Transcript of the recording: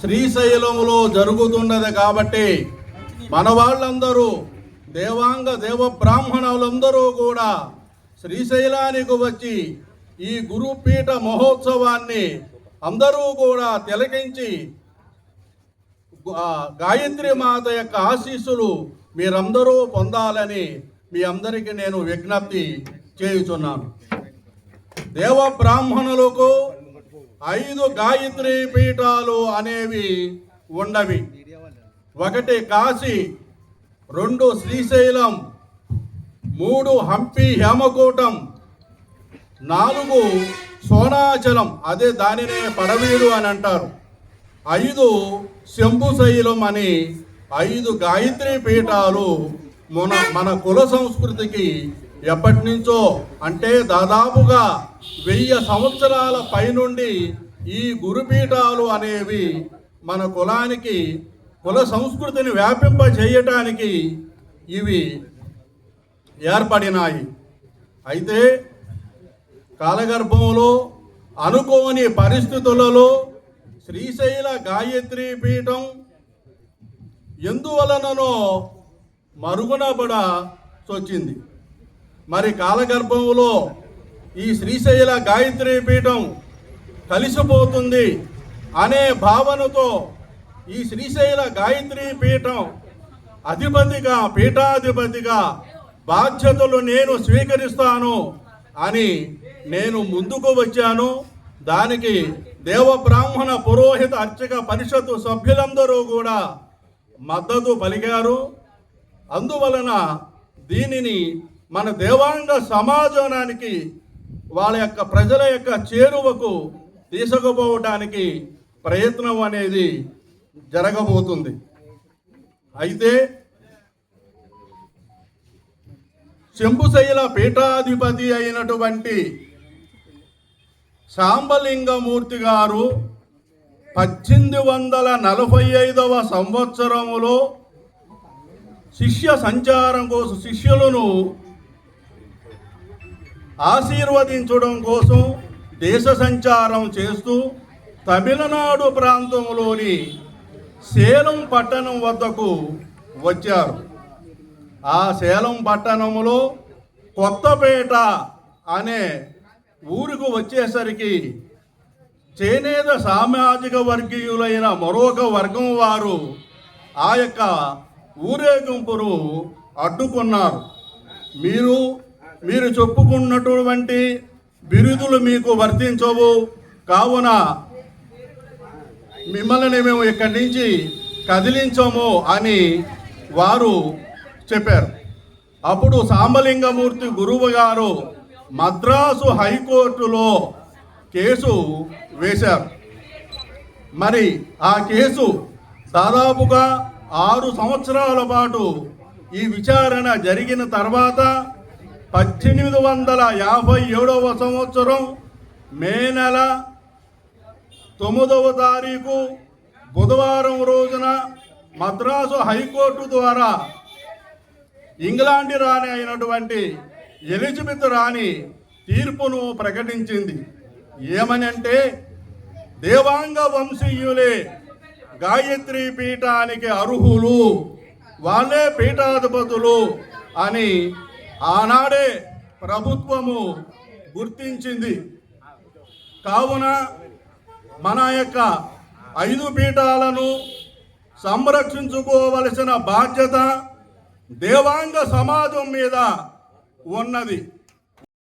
శ్రీశైలములో జరుగుతున్నది కాబట్టి మన వాళ్ళందరూ దేవాంగ దేవ బ్రాహ్మణులందరూ కూడా శ్రీశైలానికి వచ్చి ఈ గురుపీఠ మహోత్సవాన్ని అందరూ కూడా తిలకించి గాయత్రి మాత యొక్క ఆశీస్సులు మీరందరూ పొందాలని మీ అందరికీ నేను విజ్ఞప్తి చేయుచున్నాను. దేవ బ్రాహ్మణులకు ఐదు గాయత్రి పీఠాలు అనేవి ఉండవి. ఒకటి కాశీ రెండు శ్రీశైలం మూడు హంపి హేమకూటం నాలుగు సోనాచలం. అదే దానినే పడవీడు అని అంటారు. ఐదు శంభుశైలం అని ఐదు గాయత్రి పీఠాలు మన మన కుల సంస్కృతికి ఎప్పటి నుంచో అంటే దాదాపుగా వెయ్యి సంవత్సరాల పైనుండి ఈ గురుపీఠాలు అనేవి మన కులానికి కుల సంస్కృతిని వ్యాపింప చేయటానికి ఇవి ఏర్పడినాయి. అయితే కాలగర్భంలో అనుకోని పరిస్థితులలో శ్రీశైల గాయత్రి పీఠం ఎందువలననో మరుగునబడ వచ్చింది మరి కాలగర్భంలో ఈ శ్రీశైల గాయత్రి పీఠం కలిసిపోతుంది అనే భావనతో ఈ శ్రీశైల గాయత్రి పీఠం అధిపతిగా పీఠాధిపతిగా బాధ్యతలు నేను స్వీకరిస్తాను అని నేను ముందుకు వచ్చాను. దానికి దేవబ్రాహ్మణ పురోహిత అర్చక పరిషత్తు సభ్యులందరూ కూడా మద్దతు పలికారు. అందువలన దీనిని మన దేవాంగ సమాజానికి వాళ్ళ యొక్క ప్రజల యొక్క చేరువకు తీసుకుపోవటానికి ప్రయత్నం అనేది జరగబోతుంది. అయితే శంభుశైల పీఠాధిపతి అయినటువంటి సాంబలింగమూర్తి గారు పద్దెనిమిది వందల నలభై ఐదవ సంవత్సరములో శిష్య సంచారం కోసం శిష్యులను ఆశీర్వదించడం కోసం దేశ సంచారం చేస్తూ తమిళనాడు ప్రాంతంలోని సేలం పట్టణం వద్దకు వచ్చారు. ఆ సేలం పట్టణంలో కొత్తపేట అనే ఊరుకు వచ్చేసరికి చేనేత సామాజిక వర్గీయులైన మరొక వర్గం వారు ఆ యొక్క ఊరేగింపును అడ్డుకున్నారు. మీరు మీరు చెప్పుకున్నటువంటి బిరుదులు మీకు వర్తించవు. కావున మిమ్మల్ని మేము ఇక్కడి నుంచి కదిలించము అని వారు చెప్పారు. అప్పుడు సాంబలింగమూర్తి గురువు గారు మద్రాసు హైకోర్టులో కేసు వేశారు. మరి ఆ కేసు దాదాపుగా ఆరు సంవత్సరాల పాటు ఈ విచారణ జరిగిన తర్వాత పద్దెనిమిది వందల యాభై ఏడవ సంవత్సరం మే నెల తొమ్మిదవ తారీఖు బుధవారం రోజున మద్రాసు హైకోర్టు ద్వారా ఇంగ్లాండ్ రాణి అయినటువంటి ఎలిజబెత్ రాణి తీర్పును ప్రకటించింది. ఏమని అంటే దేవాంగ వంశీయులే గాయత్రి పీఠానికి అర్హులు వాళ్ళే పీఠాధిపతులు అని ఆనాడే ప్రభుత్వము గుర్తించింది. కావున మన యొక్క ఐదు పీఠాలను సంరక్షించుకోవలసిన బాధ్యత దేవాంగ సమాజం మీద ఉన్నది.